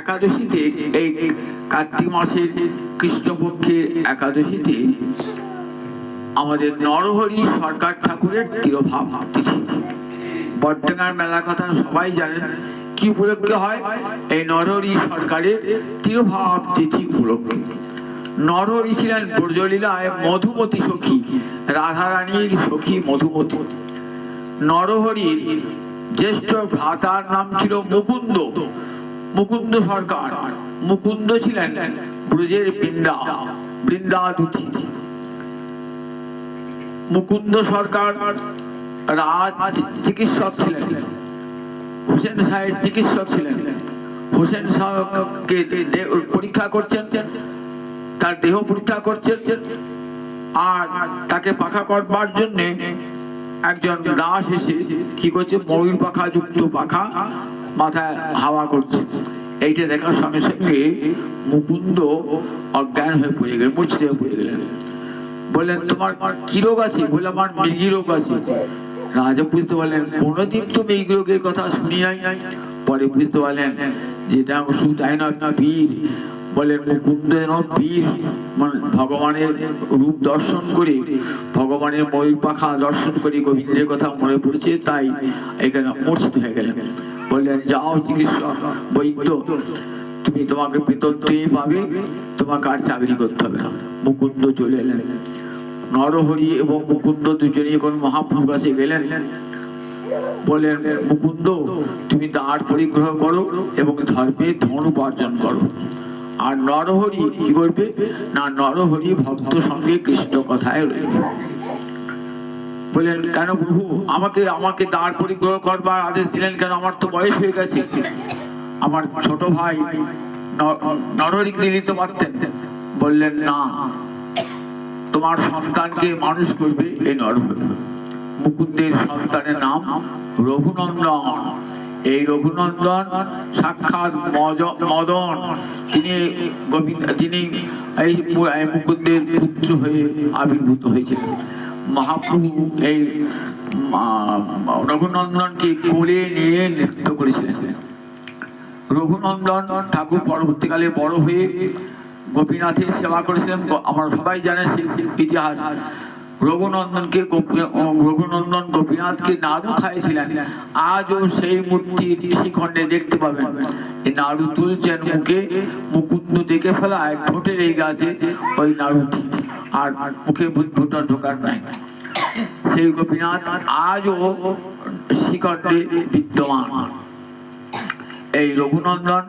একাদশীতে, এই কার্তিক মাসের কৃষ্ণপক্ষের একাদশীতে আমাদের নরহরি সরকার ঠাকুরের তিরোভাব তিথি। বটডাঙ্গার মেলার কথা সবাই জানেন, কি উপলক্ষে হয়? এই নরহরি সরকারের তিরোভাব তিথি উপলক্ষে। নরহরি ছিলেন ব্রজলীলায় মধুমতি সখী, রাধারানীর সখী মধুমতি। নরহরির জ্যেষ্ঠ ভ্রাতার নাম ছিল মুকুন্দ। মুকুন্দ সরকার, মুকুন্দ ছিলেন ব্রজের বৃন্দা, বৃন্দাদুতি। মুকুন্দ সরকার রাজ চিকিৎসক ছিলেন, হোসেন সাহেব চিকিৎসক ছিলেন। হোসেন সাহেবকে পরীক্ষা করছেন, তার দেহ পরীক্ষা করছেন, আর তাকে পাখা করবার জন্যে একজন দাস এসে কি করছে, ময়ূর পাখা, যুক্ত পাখা মাথায় হাওয়া করছে। এইটা দেখার সঙ্গে সঙ্গে মুকুন্দ অজ্ঞান হয়ে পড়ে গেলেন মূর্ছিত হয়ে পড়ে গেলেন। বললেন, তোমার কি রোগ আছে? বলে আমার মৃগী রোগ আছে। রাজা বুঝতে পারলেন, কোনোদিন তো মেঘ রোগের কথা শুনি নাই। পরে বুঝতে পারলেন, যেটা ওষুধ তাই নয় না বীর বলেন মুকুন্দ যেন বীর মানে ভগবানের রূপ দর্শন করে, ভগবানের ময়ূর পাখা দর্শন করে গোবিন্দের কথা মনে পড়েছে, তাই এখানে মূর্ছিত হয়ে গেলেন। বললেন, যাও চিকিৎসক, বৈদ্য, তুমি তোমাকে বেতন তুমি পাবে, তোমাকে আর চাকরি করতে হবে না। মুকুন্দ চলে এলেন। নরহরি এবং মুকুন্দ দুজনেই এখন মহাপ্রভুর কাছে গেলেন। বলেন মুকুন্দ, তুমি দাঁড় পরিগ্রহ করো এবং ধর্মে ধন উপার্জন করো। আর নরহরি কি করবে? না, নরহরি ভক্ত সঙ্গে কৃষ্ণ কথায় রইবে বললেন, কেন প্রভু? আমাকে আমাকে দাঁড় পরিগ্রহ করবার আদেশ দিলেন কেন? আমার তো বয়স হয়ে গেছে। আমার ছোট ভাই নরহরিকে নিতে পারতেন? বললেন, না। তোমার সন্তানকে মানুষ করবে এই নরহরি। মুকুন্দের সন্তানের নাম রঘুনন্দন। এই রঘুনন্দন সাক্ষাৎ মদন। তিনি গোবিন্দ, তিনি এই মুকুন্দের পুত্র হয়ে আবির্ভূত হয়েছিলেন। মহাপ্রভু এই রঘুনন্দনকে কোলে নিয়ে নৃত্য করেছিলেন। রঘুনন্দন ঠাকুর পরবর্তীকালে বড় হয়ে গোপীনাথের সেবা করেছিলেন। আমরা সবাই জানেন ইতিহাস। রঘুনন্দনকে রঘুনন্দন গোপীনাথকে নাড়ু খাইয়েছিলেন। আজও সেই মূর্তি ঋষিখণ্ডে দেখতে পাবেন। এই নাড়ু তুলছেন মুখে, মুকুন্দ দেখে ফেলায় ঠোঁটে লেগে আছে ওই নাড়ুটি। আর মুখে বুদ্ধটা ঢোকার নাই। সেই গোপীনাথ আজও শিখণ্ডে বিদ্যমান। এই রঘুনন্দন